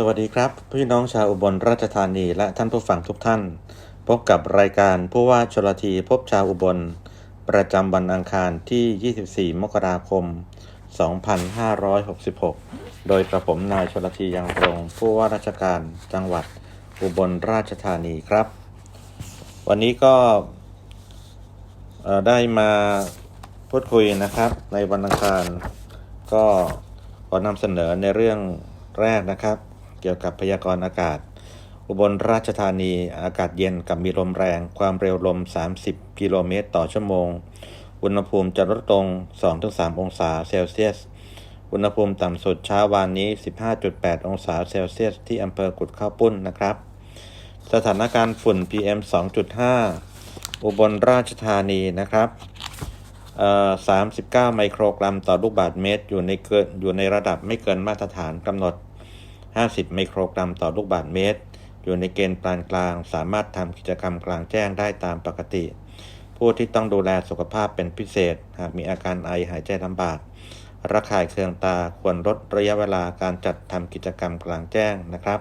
สวัสดีครับ พี่น้องชาวอุบลราชธานีและท่านผู้ฟังทุกท่าน พบกับรายการผู้ว่าชลทีพบชาวอุบล ประจำวันอังคารที่ 24 มกราคม 2566 โดยกระผมนายชลทียังตรงผู้ว่าราชการจังหวัดอุบลราชธานีครับ วันนี้ก็ได้มาพูดคุยนะครับ ในวันอังคารก็ขอนำเสนอในเรื่องแรกนะครับ เกี่ยวกับพยากรณ์อากาศ อุบลราชธานีอากาศเย็นกับมีลมแรง ความเร็วลม 30 กิโลเมตร ต่อชั่วโมง อุณหภูมิจะลดลง 2-3 องศาเซลเซียส อุณหภูมิต่ำสุดเช้าวานนี้ 15.8 องศาเซลเซียส ที่อำเภอกุดข้าวปุ้นนะครับ สถานการณ์ฝุ่น PM 2.5 อุบลราชธานีนะครับเอ่อ39 ไมโครกรัมต่อลูกบาศก์เมตร อยู่ในเกินอยู่ในระดับไม่เกินมาตรฐานกำหนด 50 ไมโครกรัมต่อลูกบาศก์เมตร อยู่ในเกณฑ์ปานกลาง สามารถทำกิจกรรมกลางแจ้งได้ตามปกติ ผู้ที่ต้องดูแลสุขภาพเป็นพิเศษ หากมีอาการไอหายใจลำบากระคายเคืองตาควรลดระยะเวลาการจัดทำกิจกรรมกลางแจ้งนะครับ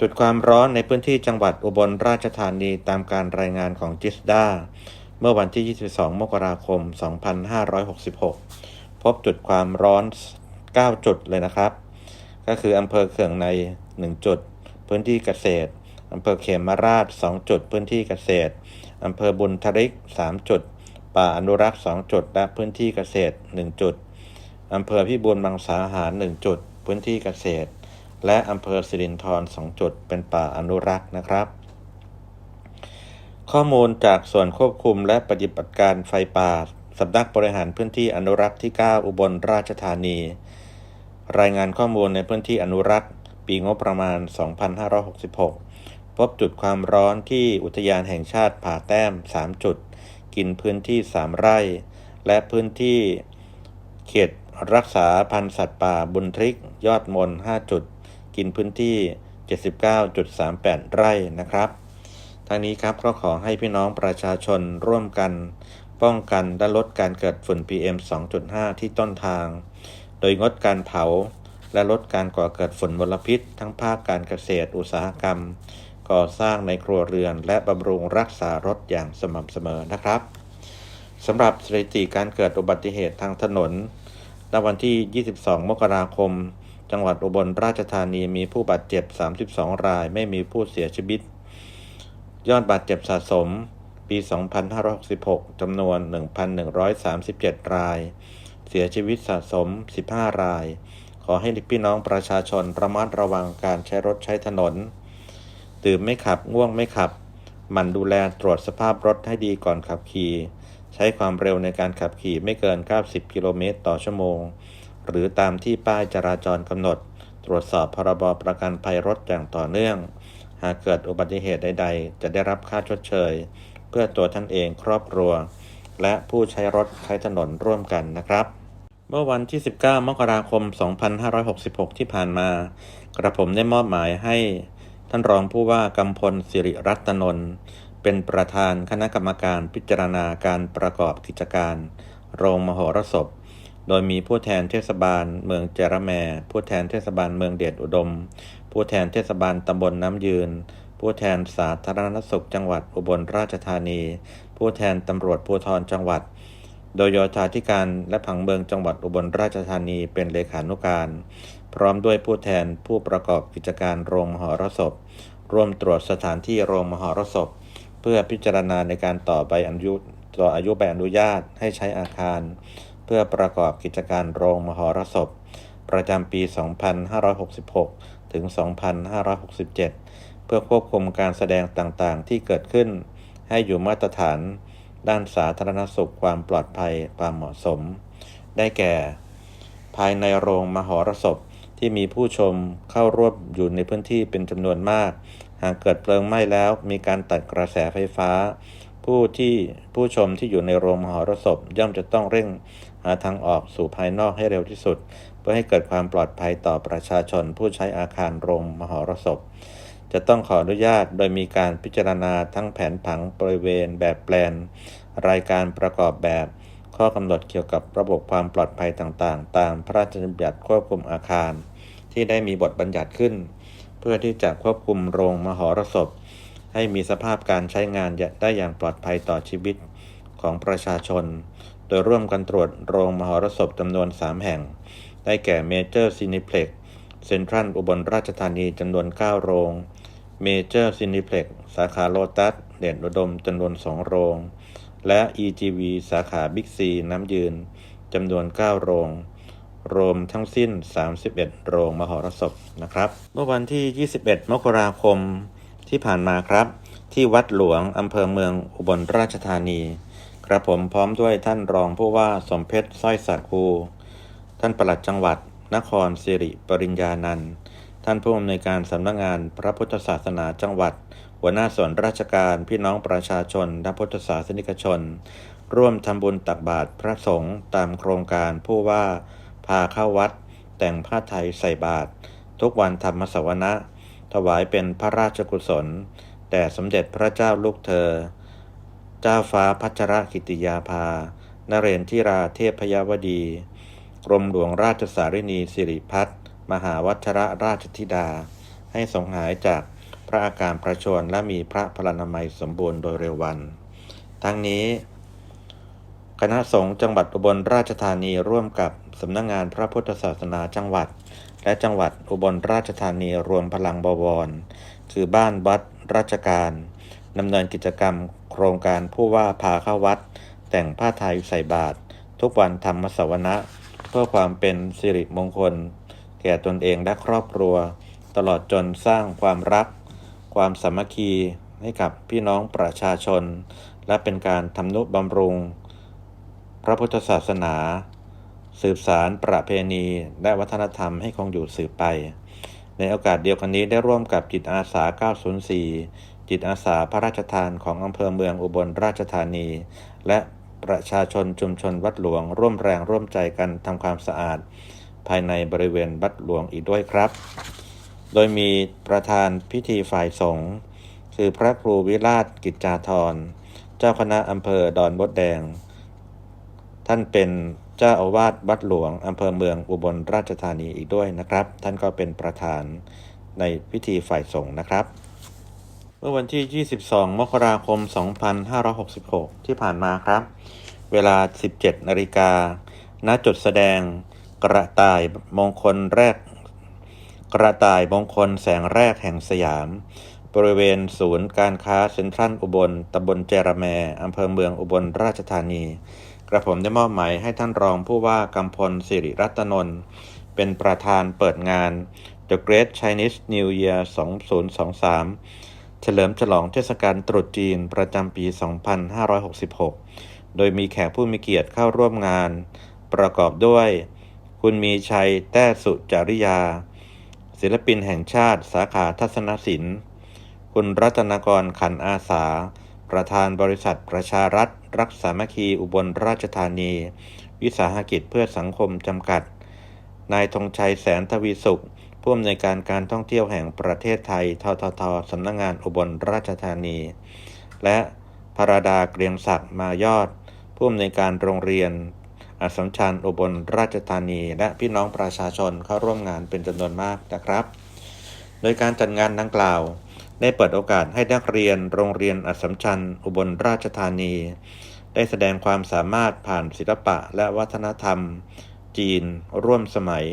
จุดความร้อนในพื้นที่จังหวัดอุบลราชธานีตามการรายงานของจิสดาเมื่อวันที่ 22 มกราคม 2566 พบจุดความร้อน 9 จุดเลยนะครับ ก็คืออำเภอเขื่องใน 1 จุด พื้นที่เกษตรอำเภอเขมราช 2 จุด พื้นที่เกษตรอำเภอบุญทริก 3 จุด ป่าอนุรักษ์ 2 จุด และพื้นที่เกษตร 1 จุดอำเภอพิบูลมังสาหาร 1 จุด พื้นที่เกษตร และอำเภอสิรินธร 2 จุด เป็นป่าอนุรักษ์นะครับ ข้อมูลจากส่วนควบคุมและปฏิบัติการไฟป่าสำนักบริหารพื้นที่อนุรักษ์ที่ 9 อุบลราชธานี รายงานข้อมูลในพื้นที่อนุรักษ์ ปีงบประมาณ 2566 พบจุดความร้อนที่อุทยานแห่งชาติผาแต้ม 3 จุด กินพื้นที่ 3 ไร่ และพื้นที่เขตรักษาพันธุ์สัตว์ป่าบุญทริก ยอดมน 5 จุด กินพื้นที่ 79.38 ไร่นะครับทางนี้ครับก็ขอให้พี่น้องประชาชนร่วมกัน ป้องกันและลดการเกิดฝุ่น PM 2.5 ที่ต้นทาง โดยงดการเผา และลดการก่อเกิดฝุ่นมลพิษ ทั้งภาคการเกษตรอุตสาหกรรม ก่อสร้างในครัวเรือน และบำรุงรักษารถอย่างสม่ำเสมอนะครับสำหรับสถิติการเกิดอุบัติเหตุทางถนนณวันที่ 22 มกราคม จังหวัดอุบลราชธานีมีผู้บาดเจ็บ 32 ราย ไม่มีผู้เสียชีวิต ยอดบาดเจ็บสะสม ปี 2566 จำนวน 1,137 ราย เสียชีวิตสะสม 15 ราย ขอให้พี่น้องประชาชนระมัดระวังการใช้รถใช้ถนน ตื่นไม่ขับง่วงไม่ขับ มันดูแลตรวจสภาพรถให้ดีก่อนขับขี่ใช้ความเร็วในการขับขี่ไม่เกิน 90 กิโลเมตรต่อชั่วโมง หรือตามที่ป้ายจราจรกำหนด ตรวจสอบพรบประกันภัยรถอย่างต่อเนื่อง หากเกิดอุบัติเหตุใด ๆ จะได้รับค่าชดเชย เพื่อตัวท่านเองครอบครัว และผู้ใช้รถใช้ถนนร่วมกันนะครับ เมื่อวันที่ 19 มกราคม 2566 ที่ผ่านมา กระผมได้มอบหมายให้ท่านรองผู้ว่ากำพลสิริรัตนนท์เป็นประธานคณะกรรมการพิจารณาการประกอบกิจการ โรงมโหรสพ โดยมีผู้แทนเทศบาลเมืองเจรแม ผู้แทนเทศบาลเมืองเดชอุดม ผู้แทนเทศบาลตำบลน้ำยืน ผู้แทนสาธารณสุขจังหวัดอุบลราชธานี ผู้แทนตำรวจภูธรจังหวัด โดยโยธาธิการและผังเมืองจังหวัดอุบลราชธานีเป็นเลขานุการ พร้อมด้วยผู้แทนผู้ประกอบกิจการโรงมหรสพ ร่วมตรวจสถานที่โรงมหรสพ เพื่อพิจารณาในการต่อใบอนุญาตต่ออายุใบอนุญาตให้ใช้อาคาร เพื่อประกอบกิจการโรงมหรสพ ประจำปี 2566 ถึง 2567 เพื่อควบคุมการแสดงต่างๆ ที่เกิดขึ้น ให้อยู่มาตรฐาน ด้านสาธารณสุขความปลอดภัยความเหมาะสม ได้แก่ ภายในโรงมหรสพที่มีผู้ชมเข้าร่วมอยู่ในพื้นที่เป็นจำนวนมาก หากเกิดเพลิงไหม้แล้วมีการตัดกระแสไฟฟ้า ผู้ที่ผู้ชมที่อยู่ในโรงมหรสพย่อมจะต้องเร่งหาทางออกสู่ภายนอกให้เร็วที่สุด เพื่อให้เกิดความปลอดภัยต่อประชาชนผู้ใช้อาคารโรงมหรสพ จะต้องขออนุญาตโดยมีการพิจารณาทั้งแผนผังบริเวณแบบแปลน รายการประกอบแบบ ข้อกำหนดเกี่ยวกับระบบความปลอดภัยต่างๆ ตามพระราชบัญญัติควบคุมอาคาร ที่ได้มีบทบัญญัติขึ้น เพื่อที่จะควบคุมโรงมหรสพ ให้มีสภาพการใช้งานได้อย่างปลอดภัยต่อชีวิตของประชาชน โดยร่วมกันตรวจโรงมหรสพจำนวน 3 แห่ง ได้แก่เมเจอร์ซินิเพล็กเซ็นทรัลอุบลราชธานีจำนวน 9 โรง เมเจอร์ซินิเพล็กสาขาโลตัส เด่นอุดมจำนวน2โรง และ EGV สาขาบิ๊กซีน้ำยืนจำนวน 9 โรง รวมทั้งสิ้น 31 โรงมหรสพนะครับ เมื่อวันที่ 21 มกราคมที่ผ่านมาครับ ที่วัดหลวงอำเภอเมืองอุบลราชธานีกระผมพร้อมด้วยท่านรองผู้ว่าสมเพชรสร้อยสักคูท่านปลัดจังหวัดนครสิริปริญญานันท์ ท่านผู้อำนวยการสำนักงานพระพุทธศาสนาจังหวัด หัวหน้าส่วนราชการพี่น้องประชาชนและพุทธศาสนิกชน ร่วมทำบุญตักบาตรพระสงฆ์ตามโครงการผู้ว่า พาเข้าวัด แต่งผ้าไทยใส่บาตรทุกวันธรรมสวนะ ถวายเป็นพระราชกุศลแด่สมเด็จพระเจ้าลูกเธอ เจ้าฟ้าพัชรกิติยาภานเรนทิราเทพพยาวดี กรมหลวงราชสารินีสิริพัฒน์ มหาวัชรราชธิดา ให้ทรงหายจากพระอาการประชวรและมีพระพลานามัยสมบูรณ์โดยเร็ววัน ทั้งนี้ คณะสงฆ์จังหวัดอุบลราชธานีร่วมกับสำนักงงานพระพุทธศาสนาจังหวัด และจังหวัดอุบลราชธานีรวมพลังบวร คือบ้านวัดราชการดำเนินกิจกรรม โครงการผู้ว่าพาเข้าวัด แต่งผ้าไทยใส่บาตรทุกวันธรรมสวนะ เพื่อความเป็นสิริมงคล แก่ตนเองและครอบครัว ตลอดจนสร้างความรัก ความสามัคคีให้กับพี่น้องประชาชน และเป็นการทำนุบำรุง พระพุทธศาสนา สืบสารประเพณี และวัฒนธรรมให้คงอยู่สืบไป ในโอกาสเดียวกันนี้ได้ร่วมกับจิตอาสา 904 จิตอาสาพระราชทานของอำเภอเมืองอุบลราชธานี และประชาชนชุมชนวัดหลวงร่วมแรงร่วมใจกันทำความสะอาด ภายในบริเวณวัดหลวงอีกด้วยครับ โดยมีประธานพิธีฝ่ายสงฆ์คือพระครูวิราชกิจจาธร เจ้าคณะอำเภอดอนบดแดง ท่านเป็นเจ้าอาวาสวัดหลวงอำเภอเมืองอุบลราชธานีอีกด้วยนะครับ ท่านก็เป็นประธานในพิธีฝ่ายสงฆ์นะครับ เมื่อวันที่ 22 มกราคม 2566 ที่ผ่านมาครับ เวลา 17 นาฬิกาณจุดแสดง กระต่ายมงคลแรก กระต่ายมงคลแสงแรกแห่งสยาม บริเวณศูนย์การค้าเซ็นทรัลอุบลตำบลเจรแมอำเภอเมืองอุบลราชธานี กระผมได้มอบหมายให้ท่านรองผู้ว่ากำพลสิริรัตนนท์เป็นประธานเปิดงาน The Great Chinese New Year 2023 เฉลิมฉลองเทศกาลตรุษจีนประจำปี 2566 โดยมีแขกผู้มีเกียรติเข้าร่วมงาน ประกอบด้วย คุณมีชัย แต้สุจริยา ศิลปินแห่งชาติ สาขาทัศนศิลป์ คุณรัตนกรขันอาสา ประธานบริษัทประชารัฐ รักสามัคคีอุบลราชธานี วิสาหกิจเพื่อสังคมจำกัด นายธงชัยแสนทวีสุข ผู้อำนวยการการท่องเที่ยวแห่งประเทศไทย ทททสำนักงงานอุบลราชธานี และพราดาเกรียงศักดิ์มายอด ผู้อำนวยการโรงเรียน อสัมชัญอุบลราชธานี และพี่น้องประชาชนเข้าร่วมงานเป็นจำนวนมากนะครับ โดยการจัดงานดังกล่าว ได้เปิดโอกาสให้นักเรียนโรงเรียนอสัมชัญอุบลราชธานี ได้แสดงความสามารถผ่านศิลปะและวัฒนธรรม จีน ร่วมสมัย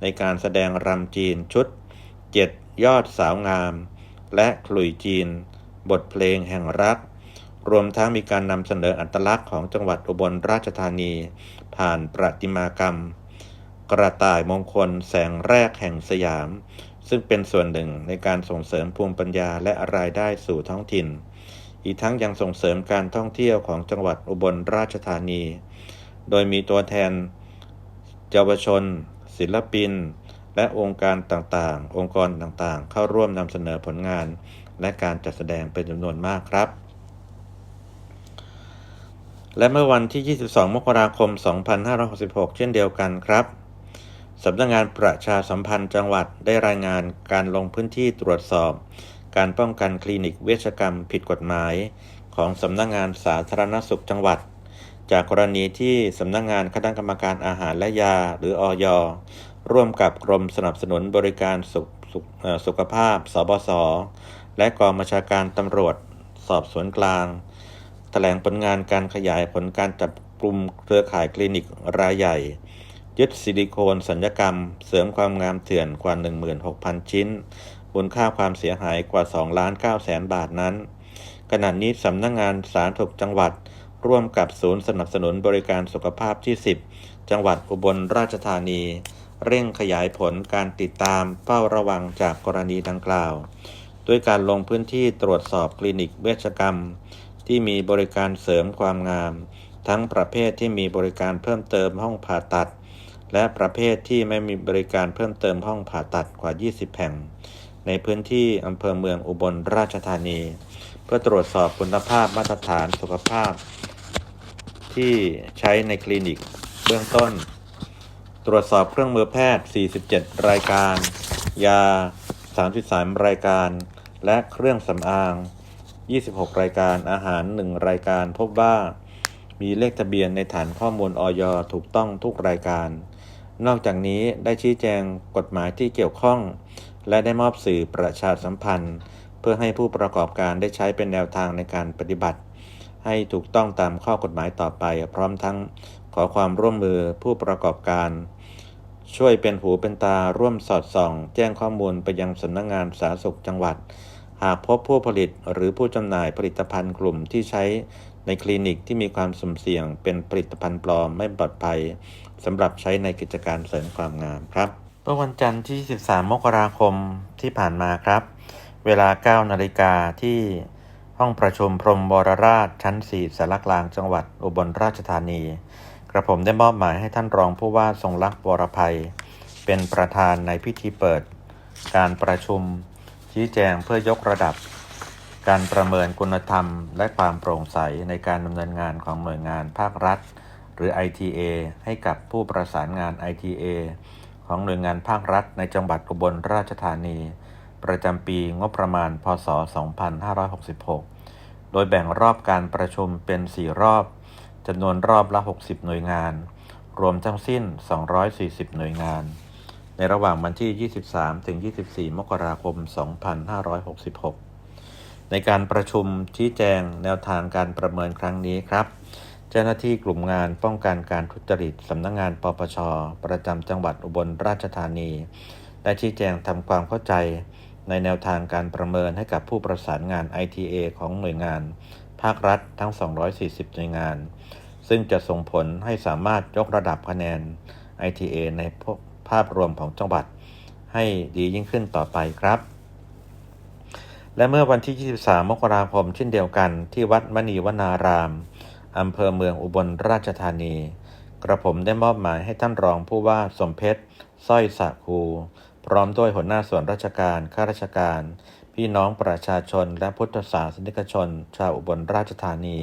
ในการแสดงรำจีนชุดเจ็ดยอดสาวงาม และขลุ่ยจีน บทเพลงแห่งรัก รวมทั้งมีการนำเสนออัตลักษณ์ของจังหวัดอุบลราชธานี ผ่านประติมากรรม กระต่ายมงคลแสงแรกแห่งสยาม ซึ่งเป็นส่วนหนึ่งในการส่งเสริมภูมิปัญญาและรายได้สู่ท้องถิ่น อีกทั้งยังส่งเสริมการท่องเที่ยวของจังหวัดอุบลราชธานี โดยมีตัวแทนเยาวชน ศิลปิน และองค์การต่างๆ องค์กรต่างๆ เข้าร่วมนำเสนอผลงาน และการจัดแสดงเป็นจำนวนมากครับ และเมื่อวันที่ 22 มกราคม 2566 เช่นเดียวกันครับสำนักงงานประชาสัมพันธ์จังหวัดได้รายงานการลงพื้นที่ตรวจสอบ การป้องกันคลินิกเวชกรรมผิดกฎหมาย ของสำนักงงานสาธารณสุขจังหวัด จากกรณีที่สำนักงงานคณะกรรมการอาหารและยาหรืออยร่วมกับกรมสนับสนุนบริการสุขสสุขภาพ สบศและกองบัญชาการตำรวจ สอบสวนกลาง แถลงผลงานการขยายผลการจับกลุ่มเครือข่ายคลินิกรายใหญ่ ยึดซิลิโคนสัญญกรรม เสริมความงามเถื่อนกว่า 16,000 ชิ้นมูลค่าความเสียหายกว่า 2 ล้าน9แสนบาทนั้น ขณะนี้สำนักงงานสาธารณสุขจังหวัด ร่วมกับศูนย์สนับสนุนบริการสุขภาพที่ 10 จังหวัดอุบลราชธานี เร่งขยายผลการติดตามเฝ้าระวังจากกรณีดังกล่าว ด้วยการลงพื้นที่ตรวจสอบคลินิกเวชกรรม ที่มีบริการเสริมความงาม ทั้งประเภทที่มีบริการเพิ่มเติมห้องผ่าตัด และประเภทที่ไม่มีบริการเพิ่มเติมห้องผ่าตัดกว่า 20 แห่ง ในพื้นที่อำเภอเมืองอุบลราชธานี เพื่อตรวจสอบคุณภาพมาตรฐานสุขภาพ ที่ใช้ในคลินิกเบื้องต้น ตรวจสอบเครื่องมือแพทย์ 47 รายการ ยา 33 รายการ และเครื่องสำอาง 26 รายการอาหาร 1 รายการพบว่ามีเลขทะเบียนในฐานข้อมูลออยถูกต้องทุกรายการ นอกจากนี้ได้ชี้แจงกฎหมายที่เกี่ยวข้อง และได้มอบสื่อประชาสัมพันธ์ เพื่อให้ผู้ประกอบการได้ใช้เป็นแนวทางในการปฏิบัติ ให้ถูกต้องตามข้อกฎหมายต่อไป พร้อมทั้งขอความร่วมมือผู้ประกอบการ ช่วยเป็นหูเป็นตาร่วมสอดส่อง แจ้งข้อมูลไปยังสำนักงงานสาธารณสุขจังหวัด หากพบผู้ผลิตหรือผู้จำหน่ายผลิตภัณฑ์กลุ่มที่ใช้ในคลินิกที่มีความสุ่มเสี่ยง เป็นผลิตภัณฑ์ปลอมไม่ปลอดภัยสำหรับใช้ในกิจการเสริมความงามครับเมื่อวันจันทร์ที่ 13 มกราคมที่ผ่านมาครับ เวลา 9 นาฬิกาที่ห้องประชุมพรมวรราชชั้น 4สารกลางจังหวัดอุบลราชธานี กระผมได้มอบหมายให้ท่านรองผู้ว่าทรงรักษ์วรภัย เป็นประธานในพิธีเปิด การประชุม ชี้แจงเพื่อยกระดับ การประเมินคุณธรรม และความโปร่งใสในการดำเนินงานของหน่วยงานภาครัฐ หรือ ITA ให้กับผู้ประสานงาน ITA ของหน่วยงานภาครัฐในจังหวัดอุบลราชธานี ประจำปีงบประมาณ พศ 2566 โดยแบ่งรอบการประชุมเป็น 4 รอบจำนวนรอบละ 60 หน่วยงาน รวมทั้งสิ้น 240 หน่วยงาน ในระหว่างวันที่ 23 ถึง 24 มกราคม 2566 ในการประชุมชี้แจงแนวทางการประเมินครั้งนี้ครับ เจ้าหน้าที่กลุ่มงานป้องกันการทุจริตสำนักงงานปปช ประจำจังหวัดอุบลราชธานี ได้ชี้แจงทำความเข้าใจในแนวทางการประเมินให้กับผู้ประสานงาน ITA ของหน่วยงาน ภาครัฐทั้ง 240 หน่วยงาน ซึ่งจะส่งผลให้สามารถยกระดับคะแนน ITA ในาพรวมของจังหวัดให้ดียิ่งขึ้นต่อไปครับ และเมื่อวันที่ 23 มกราคมเช่นเดียวกันที่วัดมณีวนารามอำเภอเมืองอุบลราชธานี กระผมได้มอบหมายให้ท่านรองผู้ว่าสมเพชรสร้อยสะคูพร้อมด้วยหัวหน้าส่วนราชการข้าราชการ พี่น้องประชาชนและพุทธศาสนิกชน ชาวอุบลราชธานี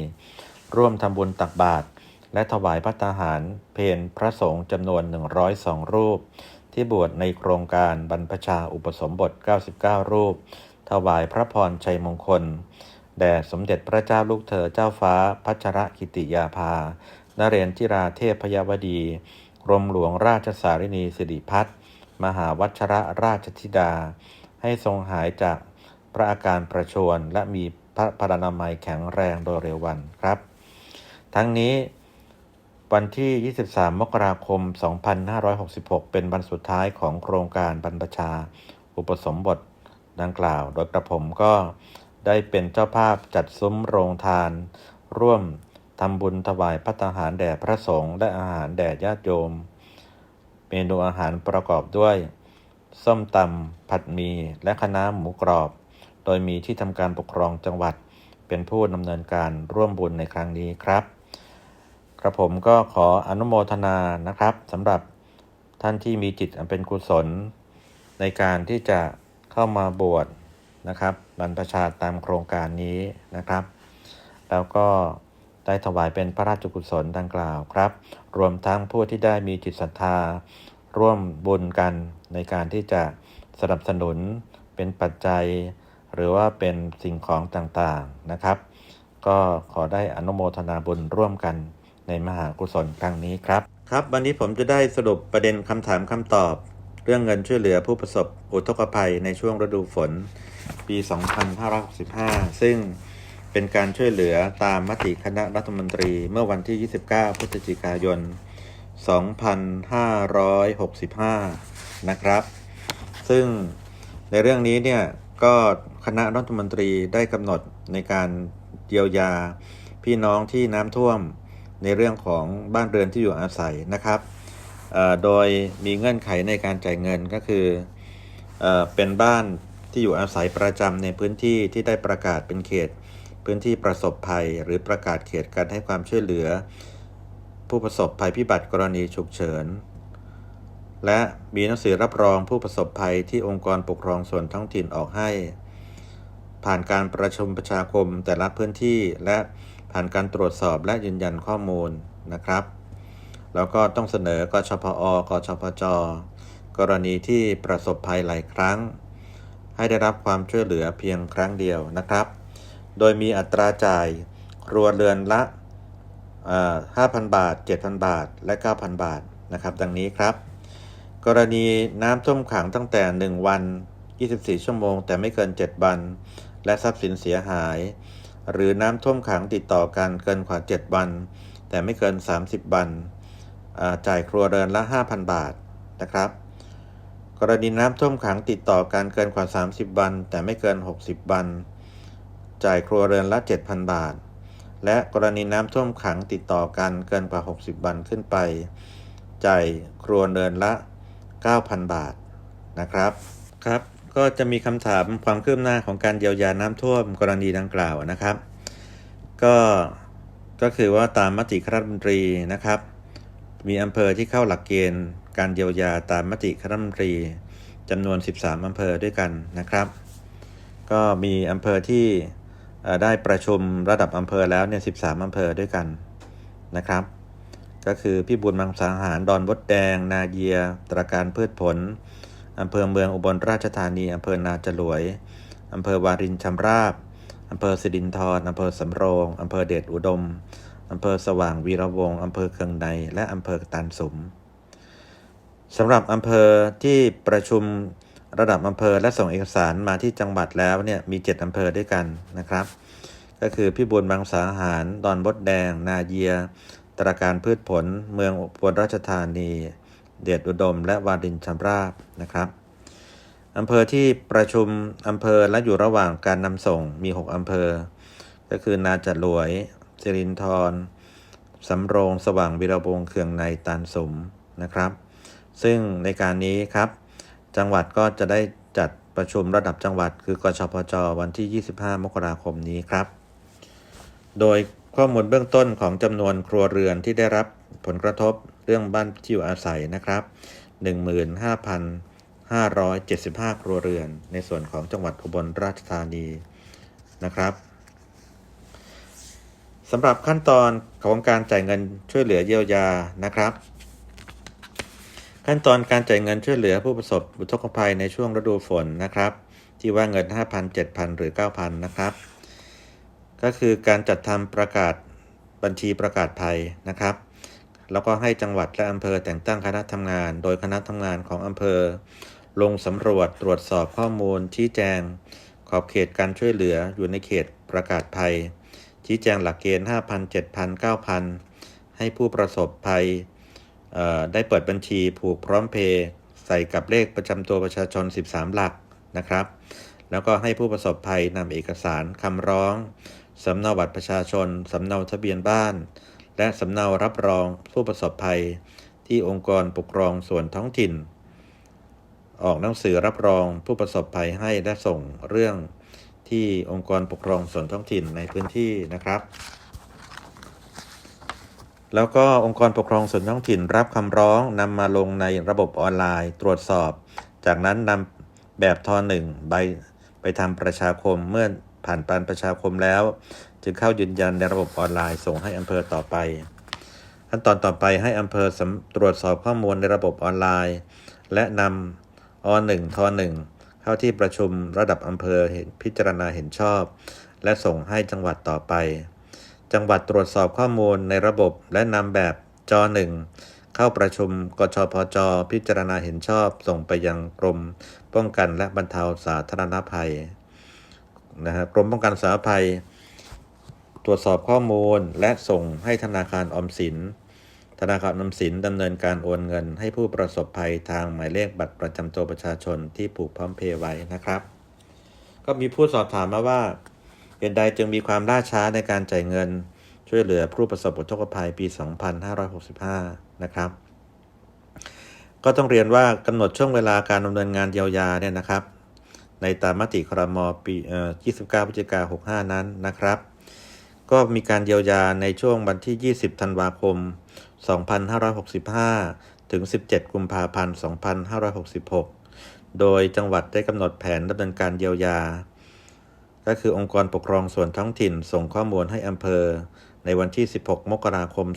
ร่วมทำบุญตักบาตร และถวายพระตาหารเพนพระสงฆ์จำนวน 102 รูป ที่บวชในโครงการบรรพชาอุปสมบท 99 รูป ถวายพระพรชัยมงคล แด่สมเด็จพระเจ้าลูกเธอเจ้าฟ้าพัชรกิติยาภา นเรนทิราเทพพยวดีกรมหลวงราชสารินีสิริพัฒมหาวัชระราชธิดา ให้ทรงหายจากพระอาการประชวรและมีพระพลานามัยแข็งแรงโดยเร็ววันครับ ทั้งนี้ วันที่ 23 มกราคม 2566 เป็นวันสุดท้ายของโครงการบรรพชา อุปสมบทดังกล่าว โดยกระผมก็ได้เป็นเจ้าภาพจัดซุ้มโรงทาน ร่วมทำบุญถวายพระตหารแด่พระสงฆ์และอาหารแด่ญาติโยม เมนูอาหารประกอบด้วย ส้มตำผัดหมีและคะน้าหมูกรอบ โดยมีที่ทำการปกครองจังหวัดเป็นผู้ดำเนินการร่วมบุญในครั้งนี้ครับ กระผมก็ขออนุโมทนานะครับสำหรับท่านที่มีจิตอันเป็นกุศล ในการที่จะเข้ามาบวชนะครับบรรพชาตามโครงการนี้นะครับ แล้วก็ได้ถวายเป็นพระราชกุศลดังกล่าวครับ รวมทั้งผู้ที่ได้มีจิตศรัทธา ร่วมบุญกันในการที่จะสนับสนุนเป็นปัจจัย หรือว่าเป็นสิ่งของต่างๆนะครับ ก็ขอได้อนุโมทนาบุญร่วมกัน ในมหากุศลครั้งนี้ครับ ครับ วันนี้ผมจะได้สรุปประเด็นคำถามคำตอบ เรื่องเงินช่วยเหลือผู้ประสบอุทกภัยในช่วงฤดูฝน ปี 2565 ซึ่งเป็นการช่วยเหลือตามมติคณะรัฐมนตรีเมื่อวันที่ 29 พฤศจิกายน 2565 นะครับ ซึ่งในเรื่องนี้เนี่ยก็คณะรัฐมนตรีได้กำหนดในการเยียวยาพี่น้องที่น้ำท่วม ในเรื่องของบ้านเรือนที่อยู่อาศัยนะครับโดยมีเงื่อนไขในการจ่ายเงินก็คือเอ่อเป็นบ้านที่อยู่อาศัยประจำในพื้นที่ที่ได้ประกาศเป็นเขตพื้นที่ประสบภัย หรือประกาศเขตการให้ความช่วยเหลือ ผู้ประสบภัยพิบัติกรณีฉุกเฉิน และมีหนังสือรับรองผู้ประสบภัยที่องค์กรปกครองส่วนท้องถิ่นออกให้ ผ่านการประชุมประชาคมแต่ละพื้นที่และ ผ่านการตรวจสอบและยืนยันข้อมูลนะครับ แล้วก็ต้องเสนอกชพอกชพจ กรณีที่ประสบภัยหลายครั้ง ให้ได้รับความช่วยเหลือเพียงครั้งเดียวนะครับ โดยมีอัตราจ่ายครัวเรือนละ5,000 บาท 7,000 บาท และ 9,000 บาทนะครับ ดังนี้ครับ กรณีน้ำท่วมขังตั้งแต่ 1 วัน 24 ชั่วโมง แต่ไม่เกิน 7 วัน และทรัพย์สินเสียหาย หรือน้ำท่วมขังติดต่อกันเกินกว่า 7 วัน แต่ไม่เกิน 30 วันจ่ายครัวเรือนละ 5,000 บาทนะครับ กรณีน้ำท่วมขังติดต่อกันเกินกว่า 30 วัน แต่ไม่เกิน 60 วัน จ่ายครัวเรือนละ 7,000 บาท และกรณีน้ำท่วมขังติดต่อกันเกินกว่า 60 วันขึ้นไป จ่ายครัวเรือนละ 9,000 บาทนะครับครับ ก็จะมีคำถามความคืบหน้าของการเยียวยาน้ำท่วมกรณีดังกล่าวนะครับ ก็ก็คือว่าตามมติคณะรัฐมนตรีนะครับ มีอำเภอที่เข้าหลักเกณฑ์การเยียวยาตามมติคณะรัฐมนตรีจำนวน 13 อำเภอด้วยกันนะครับ ก็มีอำเภอที่ได้ประชุมระดับอำเภอแล้วเนี่ย13 อำเภอด้วยกันนะครับ ก็คือพิบูลมังสาหาร ดอนบดแดง นาเยีย ตราการพืชผล อำเภอเมืองอุบลราชธานี อำเภอนาจรวย อำเภอวารินชำราบ อำเภอสิรินธรอำเภอสำโรง อำเภอเดชอุดม อำเภอสว่างวีระวงศ์อำเภอเคืองใน และอำเภอตานสมสำหรับอำเภอที่ประชุมระดับอำเภอและส่งเอกสารมาที่จังหวัดแล้วเนี่ยมี 7 อำเภอด้วยกันนะครับ ก็คือพิบูลบางสาหาร ดอนบดแดง นาเยีย ตราการพืชผล เมืองอุบลราชธานี เดชอุดม และวารินชำราบนะครับอำเภอที่ประชุมอำเภอและอยู่ระหว่างการนำส่งมี 6อำเภอ ก็คือนาจัดหลวย สิรินธรสำโรงสว่างวีระวงศ์เคืองในตานสมนะครับ ซึ่งในการนี้ครับ จังหวัดก็จะได้จัดประชุมระดับจังหวัด คือกชพจวันที่ 25 มกราคมนี้ครับ โดยข้อมูลเบื้องต้นของจำนวนครัวเรือนที่ได้รับผลกระทบ รื่องบ้านที่อยู่อาศัยนะครับ 15,575 ครัวเรือน ในส่วนของจังหวัดอุบลราชธานีนะครับสำหรับขั้นตอนของการจ่ายเงินช่วยเหลือเยียวยานะครับ ขั้นตอนการจ่ายเงินช่วยเหลือผู้ประสบอุทกภัยในช่วงฤดูฝนนะครับ ที่ว่าเงิน 5,000 7,000 หรือ 9,000 นะครับ ก็คือการจัดทำประกาศบัญชีประกาศภัยนะครับ แล้วก็ให้จังหวัดและอำเภอแต่งตั้งคณะทำงาน โดยคณะทำงานของอำเภอ ลงสำรวจตรวจสอบข้อมูล ชี้แจง ขอบเขตการช่วยเหลืออยู่ในเขตประกาศภัย ชี้แจงหลักเกณฑ์ 5,000 7,000 9,000 ให้ผู้ประสบภัยได้เปิดบัญชีผูกพร้อมเพย์ใส่กับเลขประจำตัวประชาชน 13 หลักนะครับ แล้วก็ให้ผู้ประสบภัยนำเอกสารคำร้องสำเนาบัตรประชาชนสำเนาทะเบียนบ้าน และสำเนารับรองผู้ประสบภัย ที่องค์กรปกครองส่วนท้องถิ่น ออกหนังสือรับรองผู้ประสบภัยให้และส่งเรื่องที่องค์กรปกครองส่วนท้องถิ่นในพื้นที่นะครับ แล้วก็องค์กรปกครองส่วนท้องถิ่น รับคำร้องนำมาลงในระบบออนไลน์ ตรวจสอบ จากนั้นนำแบบทอหนึ่งใบไปทำประชาคมเมื่อผ่านการประชาคมแล้ว จึงเข้ายืนยันในระบบออนไลน์ส่งให้อำเภอต่อไป ขั้นตอนต่อไปให้อำเภอสำตรวจสอบข้อมูลในระบบออนไลน์ และนำอ1ท1เข้าที่ประชุมระดับอำเภอพิจารณาเห็นชอบ และส่งให้จังหวัดต่อไป จังหวัดตรวจสอบข้อมูลในระบบและนำแบบจ1เข้าประชุมกชพจ พิจารณาเห็นชอบ ส่งไปยังกรมป้องกันและบรรเทาสาธารณภัยนะฮะกรมป้องกันสาธารณภัย ตรวจสอบข้อมูลและส่งให้ธนาคารออมสิน ธนาคารออมสินดำเนินการโอนเงินให้ผู้ประสบภัยทางหมายเลขบัตรประจำตัวประชาชนที่ผูกพร้อมเพย์ไว้นะครับ ก็มีผู้สอบถามมาว่าเหตุใดจึงมีความล่าช้าในการจ่ายเงิน ช่วยเหลือผู้ประสบอุทกภัยปี 2565 นะครับ ก็ต้องเรียนว่ากำหนดช่วงเวลาการดำเนินงานเยียวยาเนี่ยนะครับ ในตามมติครมปีเอ่อ29พฤศจิกายน65 นั้นนะครับ ก็มีการเยียวยาในช่วงวันที่ 20 ธันวาคม 2565 ถึง 17 กุมภาพันธ์ 2566 โดยจังหวัดได้กำหนดแผนดำเนินการเยียวยา ก็คือองค์กรปกครองส่วนท้องถิ่นส่งข้อมูลให้อำเภอ ในวันที่ 16 มกราคม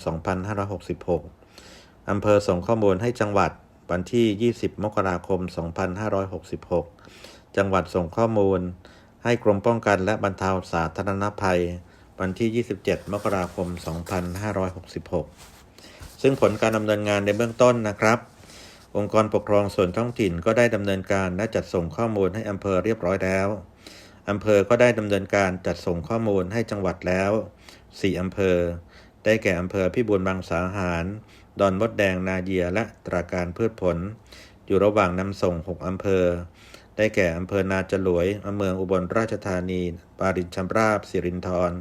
2566 อำเภอส่งข้อมูลให้จังหวัดวันที่ 20 มกราคม 2566 จังหวัดส่งข้อมูลให้กรมป้องกันและบรรเทาสาธารณภัย วันที่ 27 มกราคม 2566 ซึ่งผลการดำเนินงานในเบื้องต้นนะครับ องค์กรปกครองส่วนท้องถิ่นก็ได้ดำเนินการและจัดส่งข้อมูลให้อำเภอเรียบร้อยแล้วอำเภอก็ได้ดำเนินการจัดส่งข้อมูลให้จังหวัดแล้ว 4 อำเภอ ได้แก่อำเภอพิบูลบางสาหาร ดอนมดแดงนาเยียและตราการพืชผล อยู่ระหว่างนำส่ง 6 อำเภอ ได้แก่อำเภอนาจลวยอำเภออุบลราชธานี ปารินชำราบสิรินธร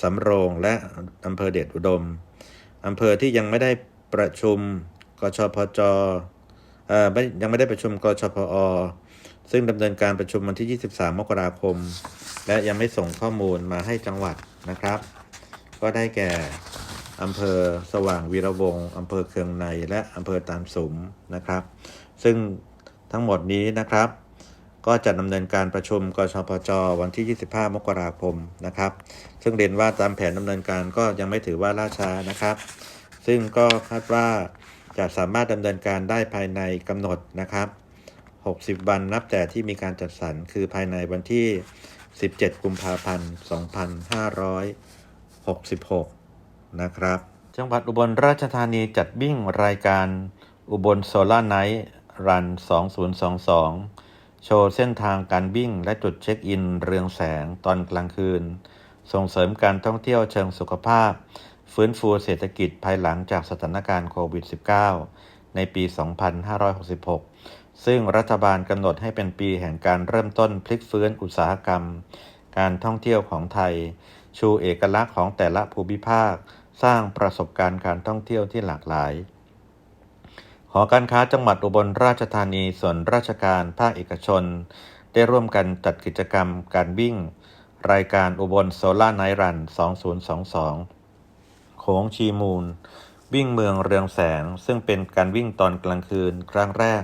สำโรงและอำเภอเดชอุดมอำเภอที่ยังไม่ได้ประชุมกชพจอ่อไม่ยังไม่ได้ประชุมกชพอ ซึ่งดำเนินการประชุมวันที่ 23 มกราคม และยังไม่ส่งข้อมูลมาให้จังหวัดนะครับ ก็ได้แก่อำเภอสว่างวีระวงศ์อำเภอเคืองในและอำเภอตานสุมนะครับ ซึ่งทั้งหมดนี้นะครับ ก็จะดำเนินการประชุมกชพจวันที่ 25 มกราคมนะครับ ซึ่งเรียนว่าตามแผนดำเนินการก็ยังไม่ถือว่าล่าช้านะครับ ซึ่งก็คาดว่าจะสามารถดำเนินการได้ภายในกำหนดนะครับ 60 วันนับแต่ที่มีการจัดสรรคือภายในวันที่ 17 กุมภาพันธ์ 2566 นะครับ จังหวัดอุบลราชธานีจัดวิ่งรายการอุบลโซลาร์ไนท์รัน 2022 โชว์เส้นทางการวิ่งและจุดเช็คอิน เรืองแสงตอนกลางคืน ส่งเสริมการท่องเที่ยวเชิงสุขภาพ ฟื้นฟูเศรษฐกิจภายหลังจากสถานการณ์โควิด -19 ในปี 2566 ซึ่งรัฐบาลกำหนดให้เป็นปีแห่งการเริ่มต้นพลิกฟื้นอุตสาหกรรม การท่องเที่ยวของไทย ชูเอกลักษณ์ของแต่ละภูมิภาค สร้างประสบการณ์การท่องเที่ยวที่หลากหลาย อการค้าจังหวัดอุบลราชธานีส่วนราชการภาคเอกชน ได้ร่วมกันจัดกิจกรรมการวิ่ง รายการอุบลโซล่าไนรัน 2022 โขงชีมูล วิ่งเมืองเรืองแสง ซึ่งเป็นการวิ่งตอนกลางคืนครั้งแรก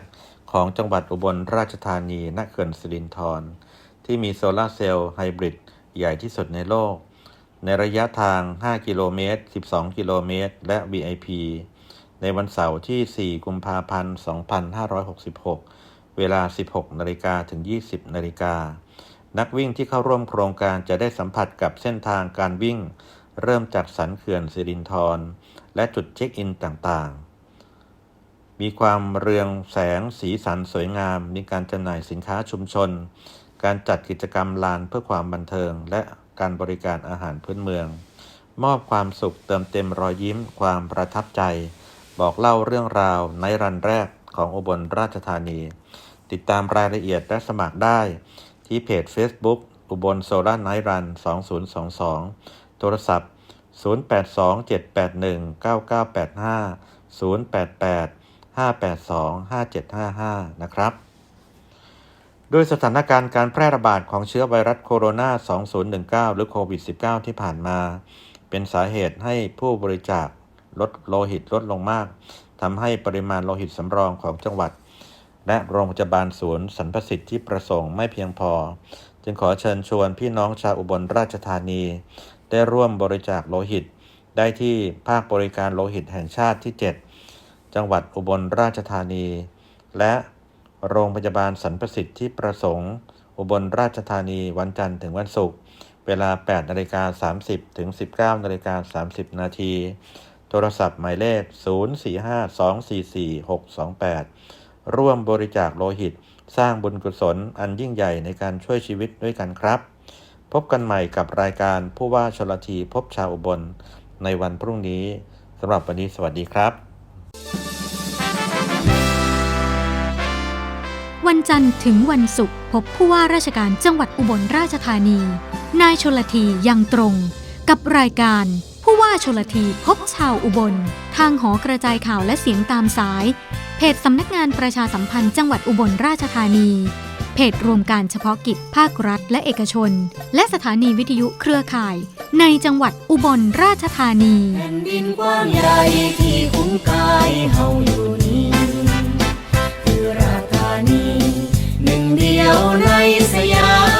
ของจังหวัดอุบลราชธานีณเขื่อนสิรินธรที่มีโซลาเซลล์ไฮบริดใหญ่ที่สุดในโลก ในระยะทาง 5 กิโลเมตร 12 กิโลเมตร และ VIP ในวันเสาร์ที่ 4 กุมภาพันธ์ 2566 เวลา 16 นาฬิกาถึง 20 นาฬิกา นักวิ่งที่เข้าร่วมโครงการจะได้สัมผัสกับเส้นทางการวิ่ง เริ่มจากสันเขื่อนสิรินธร และจุดเช็คอินต่างๆ มีความเรืองแสงสีสันสวยงาม มีการจำหน่ายสินค้าชุมชน การจัดกิจกรรมลานเพื่อความบันเทิง และการบริการอาหารพื้นเมือง มอบความสุขเติมเต็มรอยยิ้ม ความประทับใจ บอกเล่าเรื่องราวในรันแรกของอุบลราชธานี ติดตามรายละเอียดและสมัครได้ที่เพจ Facebook อุบลโซลาร์ไนรัน 2022 โทรศัพท์ 0827819985 088 582 5755 นะครับด้วยสถานการณ์การแพร่ระบาดของเชื้อไวรัสโคโรนา 2019 หรือโควิด -19 ที่ผ่านมา เป็นสาเหตุให้ผู้บริจาค ลดโลหิตลดลงมากทำให้ปริมาณโลหิตสำรองของจังหวัด และโรงพยาบาลศูนย์สรรพสิทธิ์ที่ประสงค์ไม่เพียงพอ จึงขอเชิญชวนพี่น้องชาวอุบลราชธานี ได้ร่วมบริจาคโลหิต ได้ที่ภาคบริการโลหิตแห่งชาติที่ 7 จังหวัดอุบลราชธานี และโรงพยาบาลสรรพสิทธิ์ที่ประสงค์ อุบลราชธานีวันจันทร์ถึงวันศุกร์เวลา 8 นาฬิกา 30 ถึง 19 นาฬิกา 30 นาที โทรศัพท์หมายเลข 0452446628 ร่วมบริจาคโลหิต สร้างบุญกุศลอันยิ่งใหญ่ในการช่วยชีวิตด้วยกันครับ พบกันใหม่กับรายการผู้ว่าชลทีพบชาวอุบล ในวันพรุ่งนี้สำหรับวันนี้สวัสดีครับ วันจันทร์ถึงวันศุกร์พบผู้ว่าราชการจังหวัดอุบลราชธานี นายชลทียังตรง กับรายการ ผู้ว่าชลทีพบชาวอุบล ทางหอกระจายข่าวและเสียงตามสาย เพจสำนักงานประชาสัมพันธ์จังหวัดอุบลราชธานี เพจรวมการเฉพาะกิจภาครัฐและเอกชน และสถานีวิทยุเครือข่าย ในจังหวัดอุบลราชธานีแผ่นดินกว้างใหญ่ที่คุ้มกายเฮาอยู่นี้คือราธานี หนึ่งเดียวในสยาม